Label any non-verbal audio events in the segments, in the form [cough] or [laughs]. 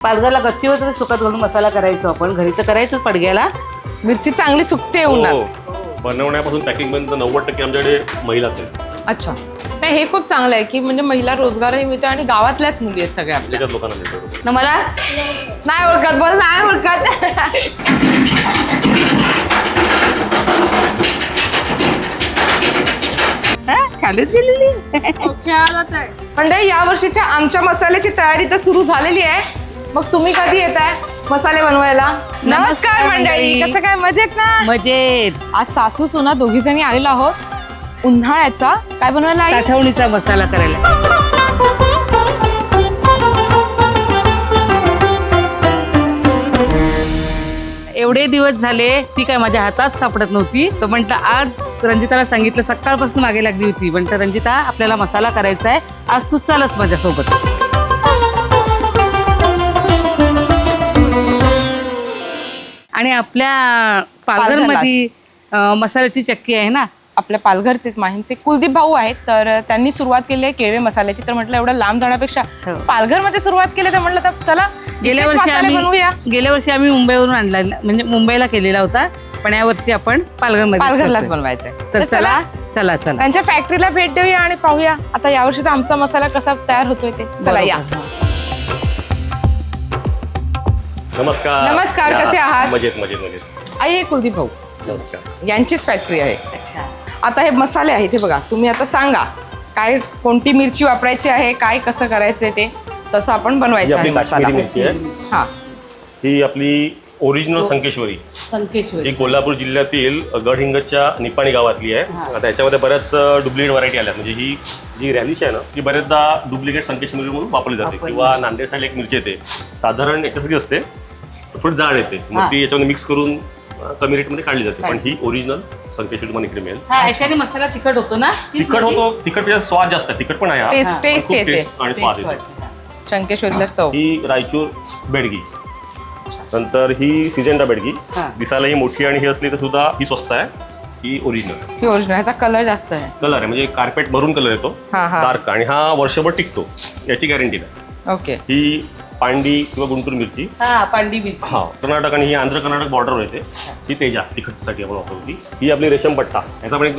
पालघरला गच्चीवर तरी सुकत घालून मसाला करायचो आपण. घरी तर करायचोच पडग्याला. मिरची चांगली सुकते उन्हात. हो बनवण्यापासून पॅकिंग पर्यंत नव्वद टक्के आमच्याकडे महिलाच आहेत अच्छा. नाही हे खूप चांगलं आहे की म्हणजे महिला रोजगारही मिळतो आणि गावातल्याच मुली आहेत सगळ्या आपल्या. त्याच्यात लोकांना मिळतो ना मला? नाही ओळखत बोल नाही ओळखत. हा, चालूच गेलेली. म्हणजे या वर्षीच्या आमच्या मसाल्याची तयारी तर सुरू झालेली आहे. मग तुम्ही कधी येत आहे मसाले बनवायला? नमस्कार मंडळी. कसं काय? मजेत ना? मजेत. आज सासू सुना दोघी जणी आलेलो आहोत. उन्हाळ्याचा. काय बनवायला आई? साठवणीचा मसाला करायला. एवढे दिवस झाले ती काय माझ्या हातात सापडत नव्हती. तर म्हटलं आज रंजिताला सांगितलं सकाळपासून मागे लागली होती. म्हटलं रंजिता आपल्याला मसाला करायचा आहे. आज तू चालच माझ्यासोबत. आणि आपल्या पालघरमध्ये अं, मसाल्याची चक्की आहे ना? आपल्या पालघरचेच माहींचे कुलदीप भाऊ आहेत तर त्यांनी सुरुवात केली आहे केळवे मसाल्याची. तर म्हटलं एवढं लांब जाण्यापेक्षा हो. पालघरमध्ये सुरुवात केली तर म्हटलं तर चला गेल्या इथेच वर्षी मसाले बनवूया. आम्ही गेल्या वर्षी आम्ही मुंबईवरून आणला म्हणजे मुंबईला केलेला होता पण या वर्षी आपण पालघरमध्ये पालघरलाच बनवायचंय. तर चला चला. चला त्यांच्या फॅक्टरीला भेट देऊया आणि पाहूया. आता यावर्षीचा आमचा मसाला कसा तयार होतोय ते. चला या. नमस्कार. नमस्कार. कसे आहात? मजेत मजेत मजेत. आई हे कुलदीप भाऊ. नमस्कार. यांचीच फॅक्टरी आहे. अच्छा. आता हे मसाले आहेत हे बघा. तुम्ही आता सांगा काय कोणती मिरची वापरायची आहे काय कसं करायचंय ते? तसं आपण ही बनवायचं आहे आपली मसाला. काश्मीरी मिरची आहे. हा. ही आपली ओरिजिनल संकेश्वरी. संकेश्वरी. जी कोल्हापूर जिल्ह्यातील गडहिंगतच्या निपाणी गावातली आहे. आता याच्यामध्ये बऱ्याच डुप्लिकेट व्हरायटी आल्यात म्हणजे ही जी रॅलिश आहे ना ती बरेचदा डुप्लिकेट संकेश्वरी म्हणून वापरली जाते. वापरली किंवा नांदेड साईड एक मिरची येते. साधारण याच्यासाठी असते थोडी जाड येते. मग ती याच्यामध्ये मिक्स करून कमी रेटमध्ये काढली जाते. पण ही ओरिजिनल संकेश्वरी तुम्हाला इकडे मिळेल. हा याच्याने मसाला तिखट होतो ना? तिखट माझी होतो तिखट म्हणजे स्वाद जास्त आहे. तिखट पण आहे हा. टेस्ट पण टेस्ट खूप येते. टेस्ट आणि स्वाद येतो. हा. शंकेश्वरीला चव. ही रायचूर बेडगी. नंतर ही सिजेंडा बेडगी. हा. दिसायला ही मोठी आणि ही असली तर सुद्धा ही स्वस्त आहे. ही ओरिजिनल ही ओरिजिनल ह्याचा कलर जास्त आहे. कलर आहे. म्हणजे कार्पेट मरून कलर येतो. हा, हा. डार्क आणि हा वर्षभर टिकतो. याची गॅरंटी आहे ओके ही पांडी किंवा गुंटूर मिरची. हा पांडी मिरची. हा कर्नाटक आणि ही आंध्र कर्नाटक बॉर्डर येते. ही तेजा तिखटसाठी आपण वापरतो ही आपली रेशम पट्टा. याचा पण एक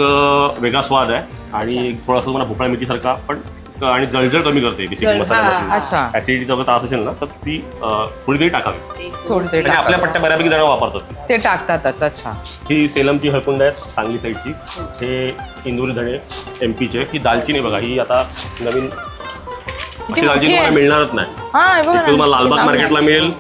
वेगळा स्वाद आहे. आणि थोडासा तुम्हाला भोपळा मिरचीसारखा पण क- आणि जळजळ कमी करते बेसिकली हा, अच्छा. ऍसिडिटीचा जर त्रास असेल ना तर ती थोडी तरी टाकावी. थोडी तरी आणि आपल्या. पट्ट्या बऱ्यापैकी जण वापरतात ते. टाकतातच अच्छा. ही सेलमची हळकुंड आहे सांगली साईडची हे इंदुरी धणे एम पीचे ही दालचिनी बघा ही आता नवीन अशी दालचिनी तुम्हाला. मिळणारच नाही हा हे बघा ती ना. तुम्हाला लालबाग मार्केटला मिळेल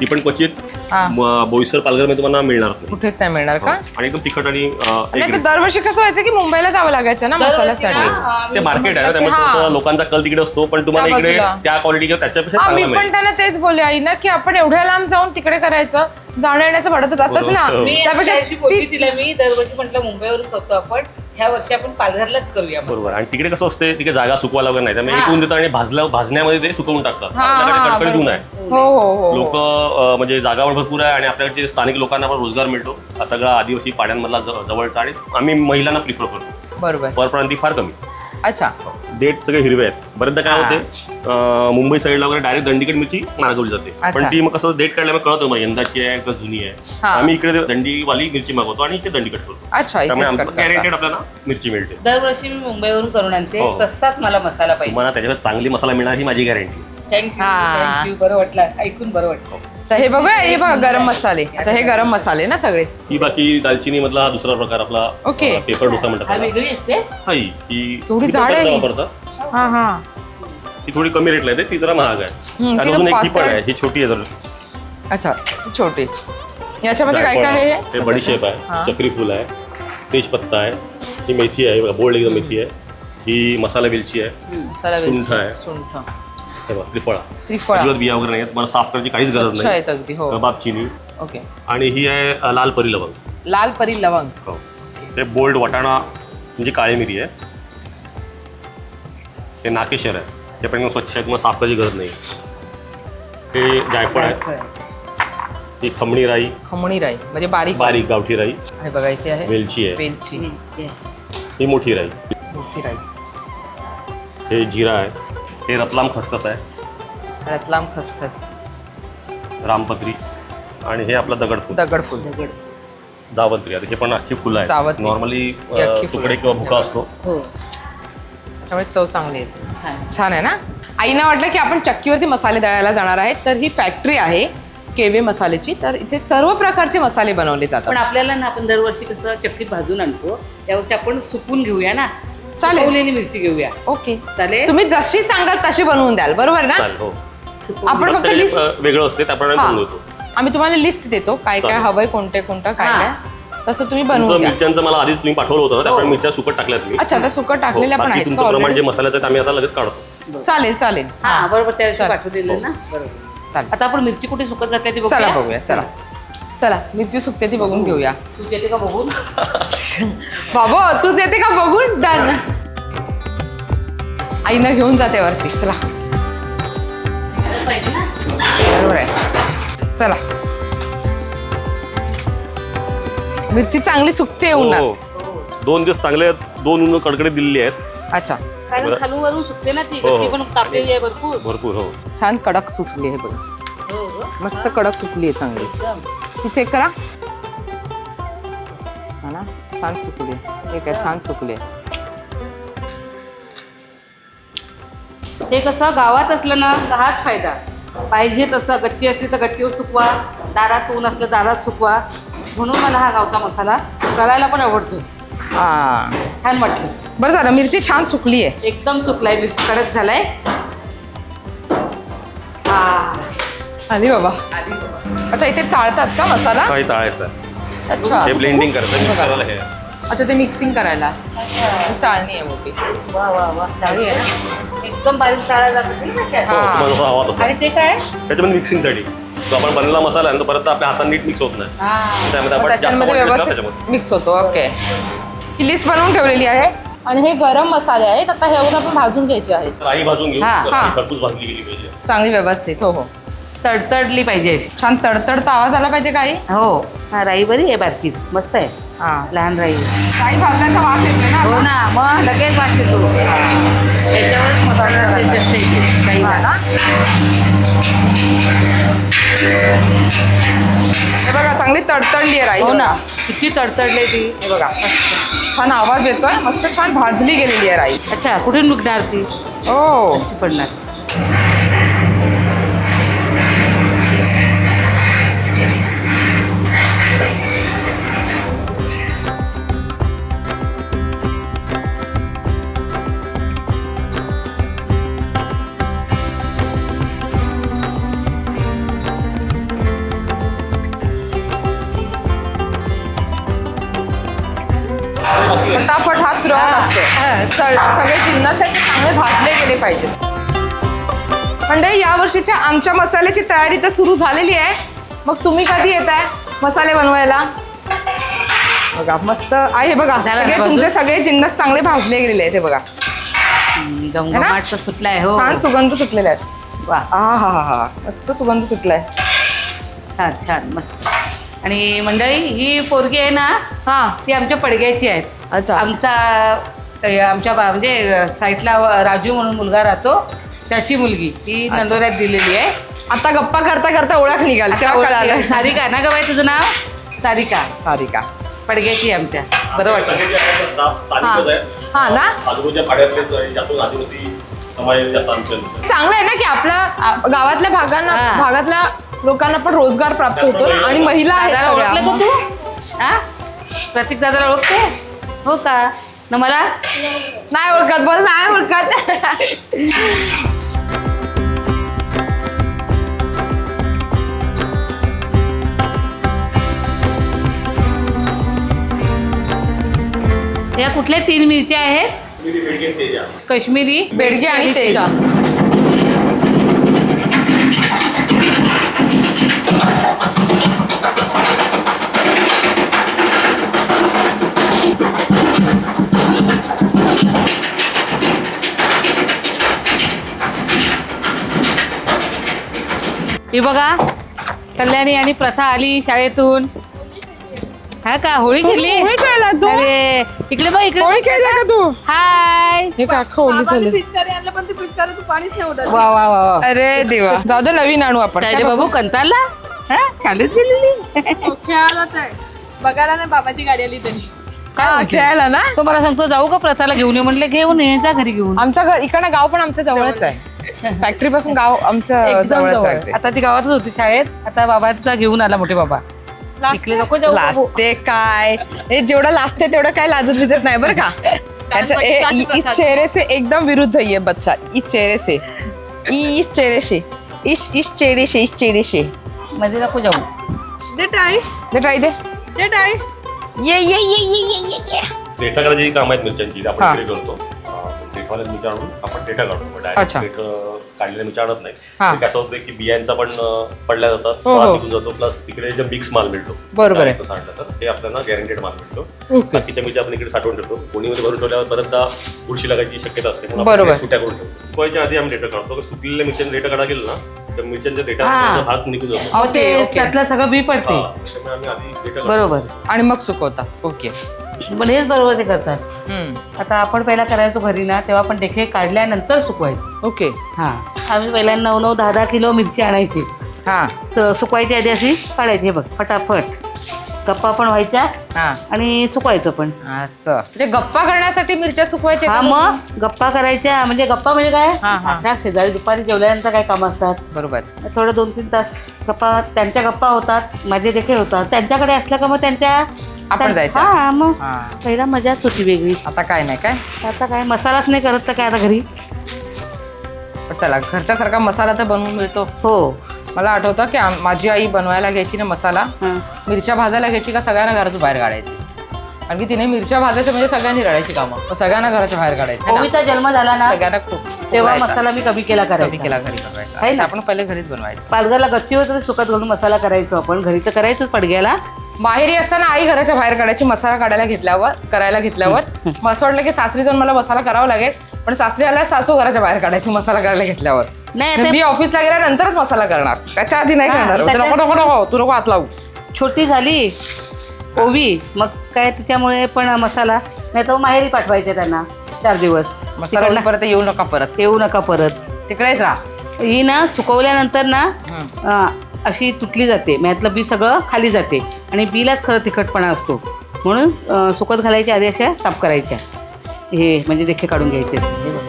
ती पण क्वचित हा. म- बोईसर पालघरमध्ये तुम्हाला मिळणार नाही कुठेच नाही मिळणार का आणि एकदम तिखट आणि अं, दरवर्षी कसं व्हायचं की मुंबईला जावं लागायचं ना मसाल्यासाठी ते मार्केट आहे ना त्यामुळे हा. थोडंसं लोकांचा कल तिकडे असतो पण तुम्हाला त्या इकडे बाजूला. त्या क्वालिटी किंवा त्याच्यापेक्षा हा मी चांगला पण मिळेल त्यांना तेच बोलले आई ना की आपण एवढ्या लांब जाऊन तिकडे करायचं जाणं येण्याचं भाडं तर जातच ना बरोबर. मी त्यापेक्षा त्यापेक्षा बोलली तीच- तिला मी दरवर्षी म्हटलं मुंबईवरून करतो आपण ह्या वर्षी आपण पालघरलाच करूया. बरोबर. आणि तिकडे कसं असते तिकडे जागा सुकवायला वगैरे नाही. त्यामुळे हा. एक ऊन देतात आणि भाजल्या भाजण्यामध्ये ते सुकवून टाकतात. हा, आपल्याकडे हा, कडकडीत ऊन. आहे. हो हो हो लोक म्हणजे जागा पण भरपूर आहे आणि आपल्याकडचे स्थानिक लोकांना पण रोजगार मिळतो हा सगळा आदिवासी पाड्यांमधला ज- जवळचा आणि आम्ही महिलांना प्रिफर करतो. बरोबर. परप्रांती फार कमी. अच्छा. डेट सगळे हिरवे आहेत. बरेचदा काय होते अं, मुंबई साईडला वगैरे डायरेक्ट दंडीकड मिरची मागवली जाते. अच्छा. पण ती मग कसं डेट काढल्यामुळे कळतं मग यंदाची आहे का जुनी आहे. हा. आम्ही इकडे दंडीवाली मिरची मागवतो आणि इथे दंडीकट करतो. अच्छा त्यामुळे इथेच cut करता. गॅरेंटेड आपल्याला मिरची मिळते. दरवर्षी मी मुंबईवरून करून आणते. हो. तसाच मला मसाला पाहिजे. तुम्हाला त्याच्यावर चांगली मसाला मिळणार ही माझी गॅरंटी थँक्यू हा. थँक्यू बरं वाटलं. ऐकून बरं वाटलं. हे बघूया हे बघा गरम मसाले. अच्छा हे गरम मसाले ना सगळे. ही बाकी दालचिनी मधला हा दुसरा प्रकार आपला ओके. अं, पेपर डोसा म्हणतात हा त्याला. वेगळी असते? हा ही ही एवढी ही जाड आहे ही? वापरतात हा हा. ही थोडी कमी रेटला येते ती जरा महाग आहे. हम्म, आणि ती अजून एक ही पातळ. पण आहे. ही छोटी आहे जरा. अच्छा ही छोटी. याच्यामध्ये काय जायफळ काय आहे. आहे? हे बडीशेप हा. आहे. चक्री फूल आहे. तेजपत्ता आहे. ही मेथी आहे बघा बोल्ड एकदम मेथी आहे. ही मसाला वेलची आहे. मसाला सुंठ आहे. सुंठ. हे बघा त्रिफळा. त्रिफळा. अजिबात बिया वगैरे नाही आहेत. मला साफ करायची काहीच गरज स्वच्छ नाही. आहेत अगदी हो. Kebab chilli okay. आणि ही आहे अ, लाल परी लवंग. लाल परी लवंग. हो. हे बोल्ड वाटाणा म्हणजे काळी मिरी आहे. हे नाकेशर आहे. हे पण एकदम स्वच्छ आहे तुम्हाला साफ करायची गरज नाही. हे जायफळ आहे. ही खमणी राई. खमणी राई म्हणजे बारीक बारीक गावठी राई. हे बघायची आहे. वेलची आहे. वेलची. ही मोठी राई. मोठी राई. हे जिरा आहे. हे रतलाम खसखस आहे. रतलाम खसखस. रामपत्री आणि हे आपलं दगडफूल दगडफुल दगड जावंत्री आता हे पण अख्खी फुलं आहेत. जावंत्री. नॉर्मली ही अख्खी फुलं. तुकडे किंवा भुका असतो. हो. त्याच्यामुळे चव चांगली येते. छान. छान आहे ना? आईना वाटलं की आपण चक्कीवरती मसाले दळायला जाणार आहेत तर ही फॅक्टरी आहे केवे मसाल्याची तर इथे सर्व प्रकारचे मसाले बनवले पण जातात आपल्याला ना आपण दरवर्षी कसं चक्कीत भाजून आणतो त्यावर्षी आपण सुकून घेऊया ना? चालेल. मिरची घेऊया. ओके. चालेल? तुम्ही जशी सांगाल तशी बनवून द्याल बरोबर ना? चालेल हो. आपण फक्त लिस्ट अ, वेगळं असते त्याप्रमाणे हा. आम्ही तुम्हाला लिस्ट देतो काय काय चालेल. हवंय कोणते कोणतं काय हा. काय. तसं तुम्ही तुमचं बनवून द्या. मिरच्यांचं मला आधीच तुम्ही पाठवलं होतं ना त्याप्रमाणे मिरच्या सुकट टाकल्यात मी. अच्छा आता सुकं टाकलेल्या हो, पण बाकी आहेत. तुमचं का प्रमाण जे already? मसाल्याचं आहे ते आम्ही आता लगेच काढतो. चालेल चालेल. हा बरोबर त्या दिवशी चालेल. पाठवलेलं ना? बरोबर. चालेल. आता आपण मिरची कुठे सुकत जाते ती चला बघूया चला. चला मिरची सुकते ती बघून घेऊया. [laughs] तू येते का बघून? [laughs] बाबा तूच येते का बघून? डन. आईनं घेऊन जाते वरती. चला. बरोबर आहे. चला. मिरची चांगली सुकते हो, उन्हात. हो. दोन दिवस चांगले दोन उन्ह कडकडे दिलेली आहेत. अच्छा. कारण बरं. खालून वरून सुकते ना ती हो, हो. ती पण तापलेली आहे भरपूर. भरपूर हो. छान कडक सुकली आहे बघ. हो हो. मस्त कडक सुकली आहे चांगली. एकदम. ती चेक करा हा ना छान सुकली ठीक आहे छान सुकली हे कसं गावात असलं ना तर हाच फायदा. पाहिजे तसं गच्ची असली तर गच्चीवर सुकवा. दारात ऊन असलं दारात सुकवा. म्हणून मला हा गावचा मसाला करायला पण आवडतो. हा. छान वाटलं. बरं झालं मिरची छान सुकली आहे एकदम सुकलाय मिरची कडक झालाय. हा. आली बाबा. अच्छा इथे चाळतात का मसाला? काही चाळायचं. अच्छा. हे ब्लेंडिंग करतात हे अच्छा ते मिक्सिंग करायला. ही चाळणी आहे मोठी. वा वा वा. चांगली आहे ना? एकदम बारीक चाळा जात असेल ना त्यात. हा. तुम्हाला जसा हवा तसा. आणि ते काय? त्याच्यामध्ये मिक्सिंगसाठी जो आपण बनलेला मसाला आहे ना, तो परत आपल्या हाताने नीट मिक्स होत नाही. हा. त्यामध्ये मग आपण जास्त त्याच्यामध्ये quantity ला व्यवस्थित मिक्स होतो ओके ही लिस्ट बनवून ठेवलेली आहे. आणि हे गरम मसाले आहेत. आता हे अगोदर आपण भाजून घ्यायचे आहेत. राई भाजून घेऊ. हा, तर हा. राई खरपूस भाजली गेली पाहिजे. चांगली व्यवस्थित हो हो. तडतडली पाहिजे अशी. छान तडतडता आवाज आला पाहिजे काही? हो. हा राई बरी आहे बारकीच. मस्त आहे. हा. लहान राई. काही भाजण्याचा वास येतोय ना हो? ना मग लगेच वास येतो. त्याच्यावरच मसाला ते जास्त येते काही हा. ना? हे बघा चांगली तडतडली आहे राई. हो ना. किती तडतडले ती. हे बघा छान आवाज येतोय. मस्त छान भाजली गेलेली आहे राई. अच्छा कुठून निघणार ती? हो. पडणार? सगळे जिन्नस आहेत ते चांगले भाजले गेले पाहिजेत म्हणजे या वर्षीच्या आमच्या मसाल्याची तयारी तर सुरू झालेली आहे. मग तुम्ही कधी येत आहे मसाले बनवायला? बघा मस्त आहे बघा सगळे? तुमचे सगळे जिन्नस चांगले भाजले गेलेले आहेत हे बघा. सुटलाय हो. छान सुगंध सुटलेले आहेत. वा आ हा हा हा मस्त सुगंध सुटलाय. छान छान मस्त. आणि मंडळी ही पोरगी आहे ना हा. ती आमच्या पडग्याची आहे. अच्छा. आमचा आमच्या बा- म्हणजे साईटला राजू म्हणून मुलगा राहतो. त्याची मुलगी. ती नंदोऱ्यात दिलेली आहे. आता गप्पा करता करता ओळख निघाली तेव्हा कळालं. सारिका ना ग बाई तुझं नाव? सारिका. सारिका. पडग्याची आहे आमच्या. बरं वाटतं. हा. ना? चांगलं आहे ना की आपल्या गावातल्या भागांना हा. भागातल्या लोकांना पण रोजगार प्राप्त होतो ना? आणि महिला आहेत सगळ्या. तू? हा प्रतीक दादाला ओळखते? हो का? न मला? नाही ओळखत बोल नाही ओळखत. या कुठल्या तीन मिरच्या आहेत? काश्मीरी बेडगे आणि तेजा. ही बघा कल्याणी आणि प्रथा आली शाळेतून. हा का होळी खेळली? होळी खेळला तू? अरे इकडे बघ इकडे होळी खेळला का तू? हाय. हे का होळी झाली पिचकारी आणलं पण ते पिचकारी तू पाणीच नाही उडत. वा वा वा वा. अरे देवा. जाऊ दे नवीन आणू आपण. काय रे बाबू कंताला हा चालूच गेलेली. खेळायलाच आहे. बघायला नाही बाबाची गाडी आली तरी. हा, खेळायला ना? तो मला सांगतो जाऊ का प्रथाला घेऊन ये म्हटले घेऊन ये जा घरी घेऊन. आमचं घर इकडनं गाव पण आमच्या जवळच आहे. फॅक्टरी पासून गाव आमचं एकदम जवळच जवळ. आहे अगदी. आता ती गावातच होती शाळेत. आता बाबाचा घेऊन आला मोठे बाबा. इकडे नको जाऊ बाबू. लाजते काय? हे जेवढं लाजते तेवढं काय लाजत बिजत नाही बरं का? त्याच्या- हे- इस चेहरे से एकदम विरुद्ध है ये बच्चा. इस चेहरे से इ- इस चेहरे से इस इस चेहरे से इस चेहरे से मध्ये नको जाऊ. दे टाई दे ट्राय दे. दे टाई ये ये ये ये ये ये. ये करायची जी कामं आहेत मिरच्यांची हा. आपण इकडे करतो. मिरच्या आणून आपण डेटा काढतो अच्छा. डायरेक्ट डेट मिरच्या आणत नाही हा. ते कसं होतं की बियांचा पण अं, पडल्या जातात हो, हो. निघून जातो प्लस तिकडे जे मिक्स माल मिळतो बरोबर आहे. direct सांडलं तर ते आपल्याला गॅरंटेड माल मिळतो ओके. बाकीच्या मिरच्या आपण इकडे साठवून ठेवतो कोणीमध्ये भरून ठेवल्यावर बरेचदा बुरशी लागायची शक्यता असते म्हणून बरोबर. आपण ते सुट्या करून ठेवतो सुकवायच्या आधी आम्ही डेटा काढतो सुकलेल्या मिरच्यांचा डेटा काढा गेलो ना तर मिरच्यांच्या डेटा हा. भाग निघून जातो अहो, ते ओके, ओके. त्यातलं सगळं बी पडते हा, त्याच्यामुळे आम्ही आधी डेटा काढतो. बरोबर आणि मग सुकवता ओके हेच बरोबर ते करतात. हम्म. आता आपण पहिला करायचो घरी ना तेव्हा पण देखे काढल्यानंतर सुकवायचे. ओके. हा. आम्ही पहिल्या नऊ नऊ दहा दहा किलो मिरची आणायची. हा. स सुकवायची आधी अशी काढायची हे बघ फटाफट. गप्पा पण व्हायच्या हा. आणि सुकवायचं पण. असं. म्हणजे गप्पा करण्यासाठी मिरच्या सुकवायच्या हा का मग? गप्पा करायच्या. म्हणजे गप्पा म्हणजे काय? हा, हा. शेजारी दुपारी जेवल्यानंतर काय काम असतात? बरोबर. थोडं दोन तीन तास गप्पा त्यांच्या गप्पा होतात माझे देखील होतात. त्यांच्याकडे असलं का मग त्यांच्या आपण जायचं. हा मग हा. पहिला मजाच होती वेगळी. आता काय नाही काय? आता काय? मसालाच नाही करत तर काय आता घरी? पण चला घरच्यासारखा मसाला तर बनवून मिळतो. हो. मला आठवतं की आम- माझी आई बनवायला घ्यायची ना मसाला हा. मिरच्या भाजायला घ्यायची का सगळ्यांना घरातून बाहेर काढायची? कारण की तिने मिरच्या भाजायच्या म्हणजे सगळ्यांनी रडायची कामं. सगळ्यांना घराच्या बाहेर काढायची. है ना? ओवीचा जन्म झाला ना सगळ्यांना खूप तेव्हा. मसाला मी कमी केला कमी करायचा केला घरी बनवायचा. आहे ना? आपण पहिले घरीच बनवायचं. पालघरला गच्चीवर तरी सुकत घालून मसाला करायचो आपण. घरी तर करायचोच पडग्याला. बाहेरही असताना आई घराच्या बाहेर काढायची मसाला काढायला घेतल्यावर करायला घेतल्यावर. मग असं वाटलं की सासरी जाऊन मला मसाला करावा लागेल. पण सासरी आल्या सासू घराच्या बाहेर काढायची मसाला करायला घेतल्यावर. नाही ते मी ऑफिसला गेल्यानंतरच मसाला करणार. त्याच्या आधी नाही हा, करणार. त्याच्या- नको नको नको तू नको हात लावू. छोटी झाली ओवी मग काय तिच्यामुळे पण मसाला नाही तर माहेरी पाठवायचे त्यांना चार दिवस. मसाला तिकडनं परत येऊ नका परत. येऊ नका परत. तिकडेच राहा. ही ना सुकवल्यानंतर ना. अं, अशी तुटली जाते. मॅतलं बी सगळं खाली जाते. आणि बीलाच खरं तिखटपणा असतो. म्हणून अं, सुकत घालायच्या आधी अशा साफ करायच्या. हे म्हणजे देखे काढून घ्यायचे. हे बघ.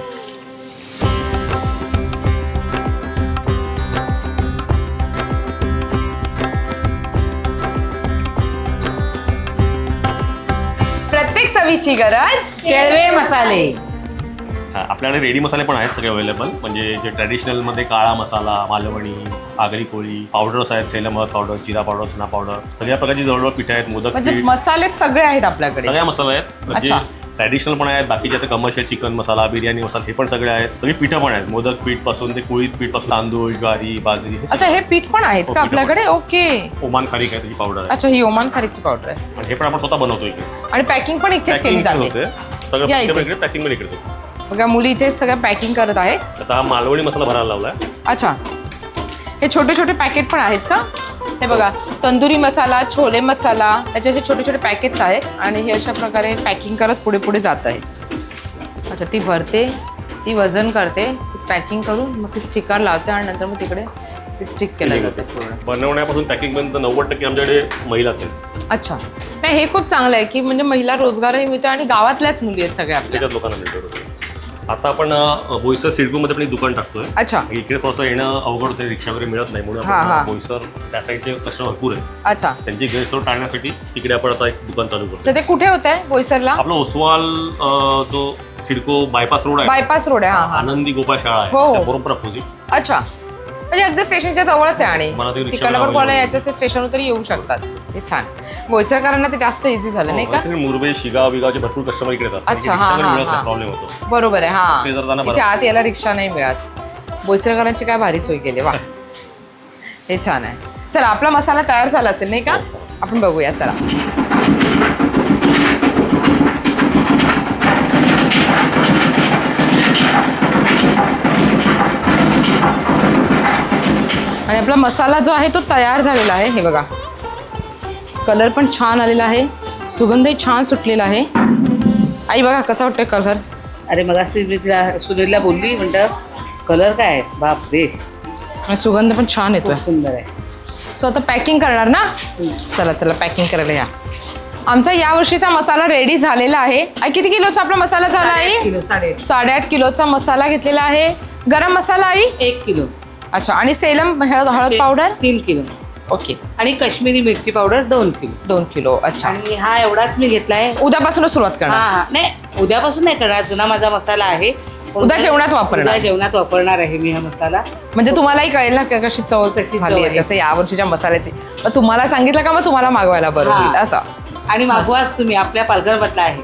प्रत्येक चवीची गरज केळवे मसाले. हा, आपल्याकडे रेडी मसाले पण आहेत सगळे अवेलेबल म्हणजे जे ट्रॅडिशनलमध्ये काळा मसाला मालवणी आगरी कोळी पावडर्स आहेत सेलम पावडर जिरा पावडर चना पावडर सगळ्या प्रकारची जवळजवळ पीठ आहेत मोदक म्हणजे पीठ. मसाले सगळे आहेत आपल्याकडे. सगळ्या मसाले आहेत. म्हणजे अच्छा. ट्रॅडिशनल पण आहेत बाकीचे आता कमर्शियल चिकन मसाला बिर्याणी मसाला हे पण सगळे आहेत. सगळी पिठं पण आहेत. मोदक पीठपासून ते कुळीत पीठपासून तांदूळ ज्वारी बाजरी हे अच्छा हे पीठ पण आहेत हो, का पीठ पण. आपल्याकडे? ओके. ओमान खारीक आहे त्याची पावडर आहे. अच्छा ही ओमान खारीची पावडर आहे. आणि हे पण आपण स्वतः बनवतो इकडे. आणि पॅकिंग पण इथेच केली Packing पण जाते. होते. सगळं या इथे. पॅकिंग पण इकडे. होते. बघा मुली इथे सगळं पॅकिंग करत आहेत. आता हा मालवणी मसाला भरायला लावलाय. अच्छा. हे छोटे छोटे पॅकेट पण आहेत का? हे बघा तंदुरी मसाला छोले मसाला त्याचे असे छोटे छोटे पॅकेट्स आहेत आणि हे अशा प्रकारे पॅकिंग करत पुढे पुढे जात आहे अच्छा ती भरते ती वजन करते पॅकिंग करून मग ती स्टिकर लावते आणि नंतर मग तिकडे ती स्टिक केलं जाते. बनवण्यापासून पॅकिंग पर्यंत नव्वद टक्के आमच्याकडे महिलाच आहेत अच्छा. नाही हे खूप चांगलं आहे की म्हणजे महिला रोजगारही मिळतो आणि गावातल्याच मुली आहेत सगळ्या आपल्या. लोकांना मिळतो. आता आपण बोईसर सिडकोमध्ये पण एक दुकान टाकतोय. अच्छा. इकडे थोडंसं येणं अवघड होतं रिक्षा वगैरे मिळत नाही म्हणून हा, हा. आपण बोईसर त्या साईडचे कस्टमर भरपूर आहे अच्छा. त्यांची गैरसोय टाळण्यासाठी तिकडे आपण आता एक दुकान चालू करतो तर ते कुठे होत आहे बोईसरला? आपलं ओसवाल अ, जो सिडको बायपास रोड आहे बायपास रोड आहे हा हा. आनंदी गोपाळ शाळा हो, हो. आहे त्या बरोबर अपोजिट अच्छा. म्हणजे अगदी स्टेशनच्या जवळच आहे मला ते आणि तिकडनं पण कोणाला यायचं असेल स्टेशनवर तरी येऊ शकतात. ते छान. बोईसरकरांना ते जास्त इझी झालं नाही का? हो, मुरबे शिगाव बिगावचे भरपूर कस्टमर इकडे येतात. अच्छा, हा, हा, हा. प्रॉब्लेम होतो. बरोबर आहे हा. इथे आत यायला रिक्षा नाही मिळत. बोईसरकरांची काय भारी सोय केली वा. [laughs] हे छान आहे. चला आपला मसाला तयार झाला असेल नाही का? आपण बघूया चला. आणि आपला मसाला जो आहे तो तयार झालेला आहे हे बघा. कलर पण छान आलेला आहे. सुगंधही छान सुटलेला आहे. आई बघा कसा वाटतोय कलर अरे मग मी तिला सुनीलला बोलली म्हणतं कलर काय आहे? बाप रे. आणि सुगंध पण छान येतोय. सुंदर आहे. सो आता पॅकिंग करणार ना? चला चला पॅकिंग करायला या. आमचा या वर्षीचा मसाला रेडी झालेला आहे. आई किती किलोचा आपला मसाला झाला आहे? साडेआठ. किलोचा मसाला घेतलेला आहे. गरम मसाला आई? एक किलो. अच्छा आणि सेलम हळद हळद पावडर तीन किलो. ओके. आणि काश्मीरी मिरची पावडर दोन किलो. दोन किलो अच्छा. आणि हा एवढाच मी घेतलाय. उद्यापासूनच सुरुवात करणार. हा नाही उद्यापासून नाही करणार. जुना माझा मसाला आहे. उद्या जेवणात वापरणार. उद्या जेवणात वापरणार आहे मी हा मसाला. म्हणजे तुम्हालाही कळेल ना की कशी चव कशी चव झाली आहे आहे. तसं या वर्षीच्या मसाल्याची. मग तुम्हाला सांगितलं का मग तुम्हाला मागवायला बरं हा. होईल? असं. आणि मागवाच तुम्ही आपल्या पालघरमधला आहे.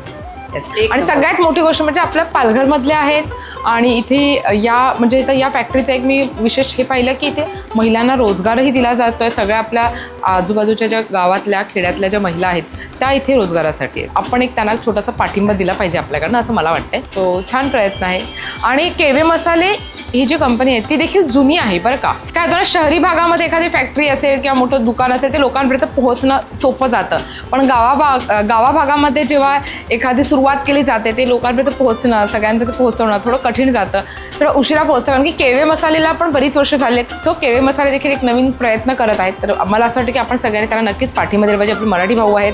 एक आणि नंबर. सगळ्यात मोठी गोष्ट म्हणजे आपल्या पालघरमधले आहेत आणि इथे या म्हणजे इथं या फॅक्टरीचं एक मी विशेष हे पाहिलं की इथे महिलांना रोजगारही दिला जातो आहे सगळ्या आपल्या आजूबाजूच्या ज्या गावातल्या खेड्यातल्या ज्या महिला आहेत त्या इथे रोजगारासाठी आहेत. आपण एक त्यांना छोटासा पाठिंबा दिला पाहिजे आपल्याकडनं असं मला वाटतंय. सो छान प्रयत्न आहे. आणि केवे मसाले ही जी कंपनी आहे ती देखील जुनी आहे बरं का? काय होतं ना शहरी भागामध्ये एखादी फॅक्टरी असेल किंवा मोठं दुकान असेल ते लोकांपर्यंत पोहोचणं सोपं जातं. पण गावाभाग गावाभागामध्ये जेव्हा एखादी सुरुवात केली जाते ते लोकांपर्यंत पोहोचणं सगळ्यांपर्यंत पोहोचवणं थोडं कठीण जातं. तर उशिरा पोहोचतं कारण की केवे मसालेला पण बरीच वर्ष झाले. सो केवे मसाले देखील एक नवीन प्रयत्न करत आहेत. तर मला असं वाटतं की आपण सगळ्यांनी त्यांना नक्कीच पाठिंबा दिला पाहिजे. आपले मराठी भाऊ आहेत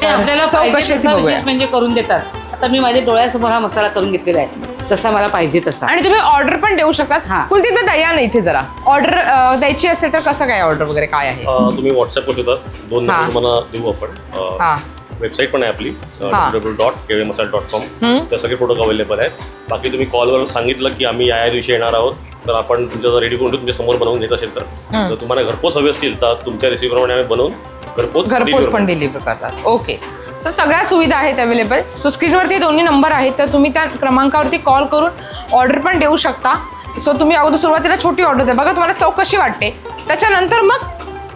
म्हणजे करून देतात. आता मी माझ्या डोळ्यासमोर हा मसाला करून घेतलेला आहे. तसा मला पाहिजे तसा. आणि तुम्ही ऑर्डर पण देऊ शकतात. हा. कुलती तर द्या ना इथे जरा. ऑर्डर द्यायची असेल तर कसं काय ऑर्डर वगैरे काय आहे? अं, तुम्ही व्हॉट्सअपवर देतात दोन हा. नंबर तुम्हाला देऊ आपण. हा. वेबसाईट पण आहे आपली. हा. डब्ल्यू डॉट केवे मसाला डॉट कॉम त्या सगळे प्रोडक्ट अवेलेबल आहेत. बाकी तुम्ही कॉलवर सांगितलं की आम्ही या या दिवशी येणार आहोत. तर आपण तुमच्या रेडी करून तुमच्यासमोर बनवून घेत असेल तर. तुम्हाला घरपोच हवे असतील तर तुमच्या रेसिपीप्रमाणे आम्ही बनवून घरपोच घरपोच deliver पण. डिलिव्हर करतात. ओके सो सगळ्या सुविधा आहेत अवेलेबल सो स्क्रीनवरती दोन्ही नंबर आहेत. तर तुम्ही त्या क्रमांकावरती कॉल करून ऑर्डर पण देऊ शकता. सो तुम्ही अगोदर सुरुवातीला छोटी ऑर्डर द्या. बघा तुम्हाला चव कशी वाटते. त्याच्यानंतर मग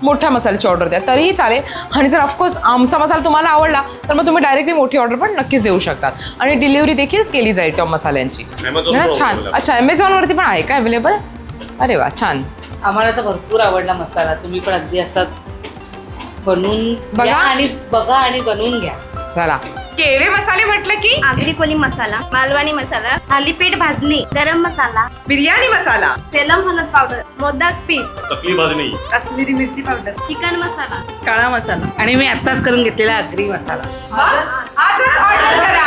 मोठ्या मसाल्याची ऑर्डर द्या. तरीही चालेल. आणि जर ऑफकोर्स आमचा मसाला तुम्हाला आवडला तर मग तुम्ही डायरेक्टली मोठी ऑर्डर पण नक्कीच देऊ शकतात आणि डिलिव्हरी देखील केली जाईल त्या मसाल्यांची. हा, छान. अच्छा ॲमेझॉनवरती पण आहे का अवेलेबल अरे वा छान. आम्हाला तर भरपूर आवडला मसाला. तुम्ही पण अगदी असाच बनवून बघा. घ्या आणि बघा आणि बनवून घ्या. चला. केवे मसाले म्हटलं की? आगरी कोली मसाला मालवणी मसाला थालीपीठ भाजणी गरम मसाला बिर्याणी मसाला. सेलम हळद पावडर मोदक पीठ चकली भाजणी. काश्मीरी मिरची पावडर. चिकन मसाला. काळा मसाला. आणि मी आत्ताच करून घेतलेला आगरी मसाला. आजच ऑर्डर करा.